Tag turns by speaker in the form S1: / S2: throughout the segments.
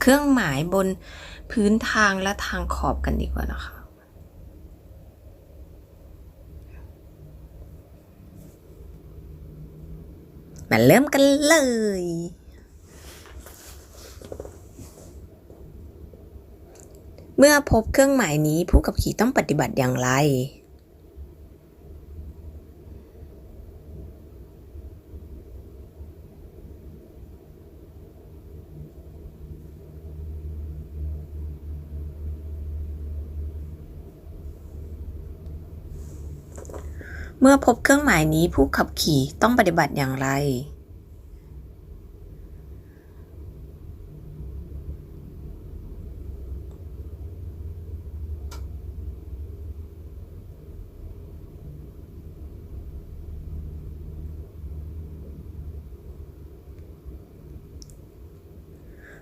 S1: เครื่องหมายบนพื้นทางและทางขอบกันดีกว่านะคะ มาเริ่มกันเลยเมื่อพบเครื่องหมายนี้ผู้ขับขี่ต้องปฏิบัติอย่างไร เมื่อพบเครื่องหมายนี้ผู้ขับขี่ต้องปฏิบัติอย่างไร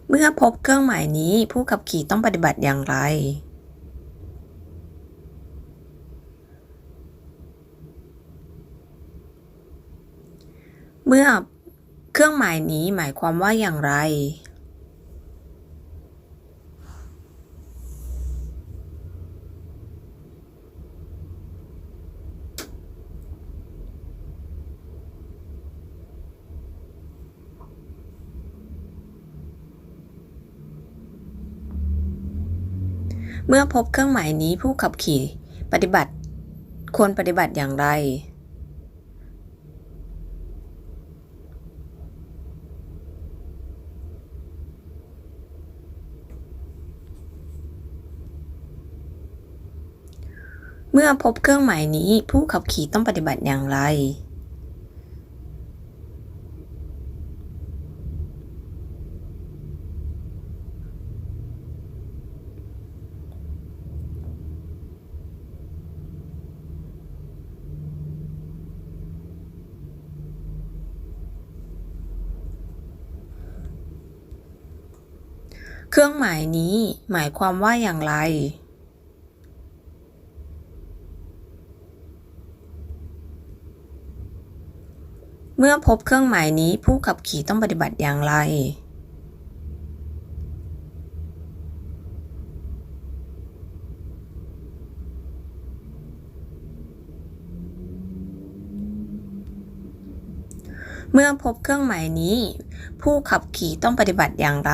S1: เมื่อพบเครื่องหมายนี้ผู้ขับขี่ต้องปฏิบัติอย่างไร เมื่อเครื่องหมายนี้หมายความว่าอย่างไร เมื่อพบเครื่องหมายนี้ผู้ขับขี่ปฏิบัติควรปฏิบัติอย่างไร เมื่อพบเครื่องหมายนี้ผู้ขับขี่ต้องปฏิบัติอย่างไร เครื่องหมายนี้หมายความว่าอย่างไร เมื่อพบเครื่องหมายนี้ผู้ขับขี่ต้องปฏิบัติอย่างไร เมื่อพบเครื่องหมายนี้ ผู้ขับขี่ต้องปฏิบัติอย่างไร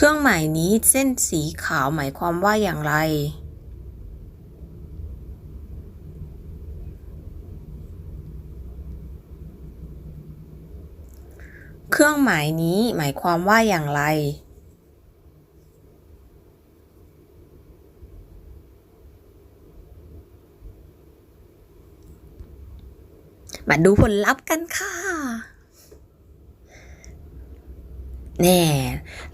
S1: เครื่องหมายนี้เส้นสีขาวหมายความว่าอย่างไร เครื่องหมายนี้หมายความว่าอย่างไร มาดูผลลัพธ์กันค่ะ แน่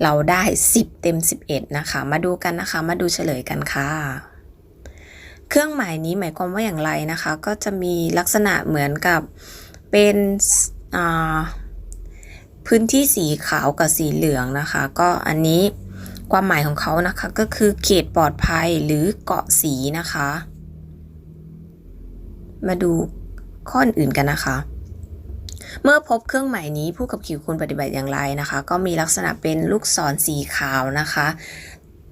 S1: เราได้ 10 เต็ม 11 นะคะ มาดูกันนะคะ มาดูเฉลยกันค่ะ เครื่องหมายนี้หมายความว่าอย่างไรนะคะ ก็จะมีลักษณะเหมือนกับเป็นพื้นที่สีขาวกับสีเหลืองนะคะ ก็อันนี้ความหมายของเขานะคะก็คือเขตปลอดภัยหรือเกาะสีนะคะ มาดูข้ออื่นกันนะคะ เมื่อพบเครื่องหมายนี้ผู้ขับขี่ควรปฏิบัติอย่างไรนะคะ ก็มีลักษณะเป็นลูกศรสีขาวนะคะ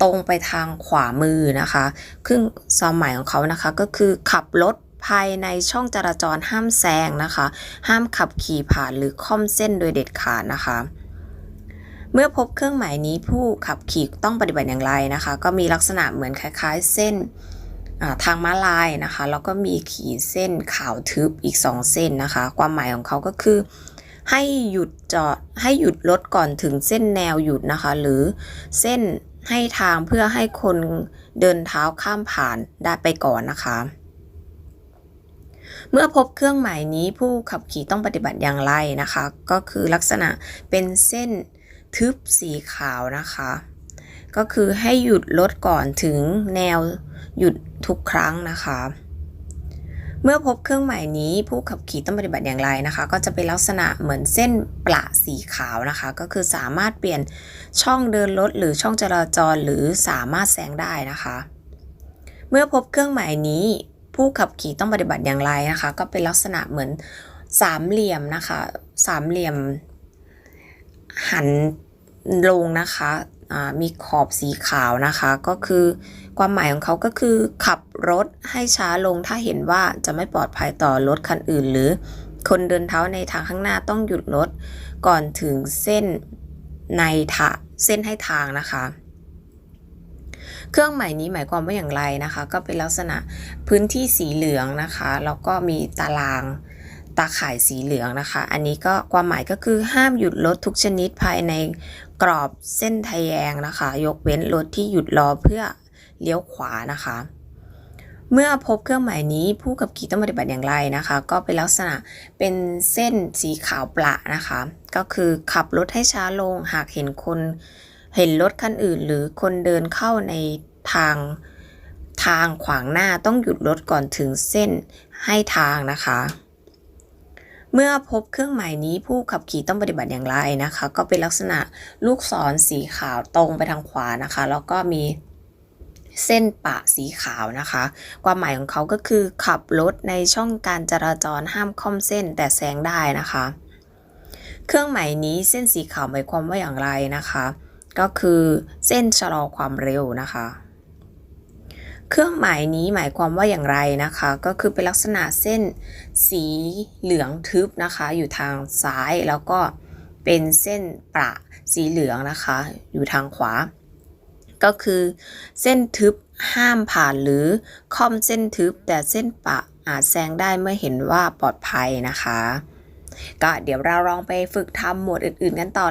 S1: ตรงไปทางขวามือนะคะเครึ่องความหมายของเขานะคะก็คือขับรถภายในช่องจราจรห้ามแซงนะคะ ห้ามขับขี่ผ่านหรือค่อมเส้นโดยเด็ดขาดนะคะ เมื่อพบเครื่องหมายนี้ผู้ขับขี่ต้องปฏิบัติอย่างไรนะคะ ก็มีลักษณะเหมือนคล้าย ๆ เส้น ทางม้าลายนะคะ แล้วก็มีขีดเส้นขาวทึบอีก 2 เส้นนะคะ ความหมายของเขาก็คือ ให้หยุดจอดให้หยุดรถก่อนถึงเส้นแนวหยุดนะคะ หรือเส้นให้ทางเพื่อให้คนเดินเท้าข้ามผ่านได้ไปก่อนนะคะ เมื่อพบเครื่องหมายนี้ผู้ขับขี่ต้องปฏิบัติอย่างไรนะคะ ก็คือลักษณะเป็นเส้นทึบสีขาวนะคะ ก็คือให้หยุดรถก่อนถึงแนวหยุดทุกครั้งนะคะ เมื่อพบเครื่องหมายนี้ผู้ขับขี่ต้องปฏิบัติอย่างไรนะคะ ก็จะเป็นลักษณะเหมือนเส้นประสีขาวนะคะ ก็คือสามารถเปลี่ยนช่องเดินรถหรือช่องจราจรหรือสามารถแซงได้นะคะ เมื่อพบเครื่องหมายนี้ผู้ขับขี่ต้องปฏิบัติอย่างไรนะคะ ก็เป็นลักษณะเหมือนสามเหลี่ยมนะคะ สามเหลี่ยมหันลงนะคะ มีขอบสีขาวนะคะ ก็คือความหมายของเขาก็คือขับรถให้ช้าลงถ้าเห็นว่าจะไม่ปลอดภัยต่อรถคันอื่น หรือคนเดินเท้าในทางข้างหน้าต้องหยุดรถก่อนถึงเส้นในทะเส้นให้ทางนะคะ เครื่องหมายนี้หมายความว่าอย่างไรนะคะ ก็เป็นลักษณะพื้นที่สีเหลืองนะคะแล้วก็มีตารางตาข่ายสีเหลืองนะคะ อันนี้ก็ความหมายก็คือห้ามหยุดรถทุกชนิดภายใน กรอบเส้นทะแยงนะคะ ยกเว้นรถที่หยุดรอเพื่อเลี้ยวขวานะคะ เมื่อพบเครื่องหมายนี้ผู้ขับขี่ต้องปฏิบัติอย่างไรนะคะ ก็เป็นลักษณะเป็นเส้นสีขาวประนะคะ ก็คือขับรถให้ช้าลงหากเห็นคนเห็นรถคันอื่น หรือคนเดินเข้าในทางทางขวางหน้าต้องหยุดรถก่อนถึงเส้นให้ทางนะคะ เมื่อพบเครื่องหมายนี้ผู้ขับขี่ต้องปฏิบัติอย่างไรนะคะ ก็เป็นลักษณะลูกศรสีขาวตรงไปทางขวานะคะ แล้วก็มีเส้นปะสีขาวนะคะ ความหมายของเขาก็คือขับรถในช่องการจราจรห้ามค่อมเส้นแต่แซงได้นะคะ เครื่องหมายนี้เส้นสีขาวหมายความว่าอย่างไรนะคะ ก็คือเส้นชะลอความเร็วนะคะ เครื่องหมายนี้หมายความว่าอย่างไรนะคะ ก็คือเป็นลักษณะเส้นสีเหลืองทึบนะคะ อยู่ทางซ้ายแล้วก็เป็นเส้นประสีเหลืองนะคะ อยู่ทางขวา ก็คือเส้นทึบห้ามผ่านหรือค่อมเส้นทึบ แต่เส้นปะอาจแซงได้เมื่อเห็นว่าปลอดภัยนะคะ ก็เดี๋ยวเราลองไปฝึกทำหมวดอื่นๆกันต่อเลย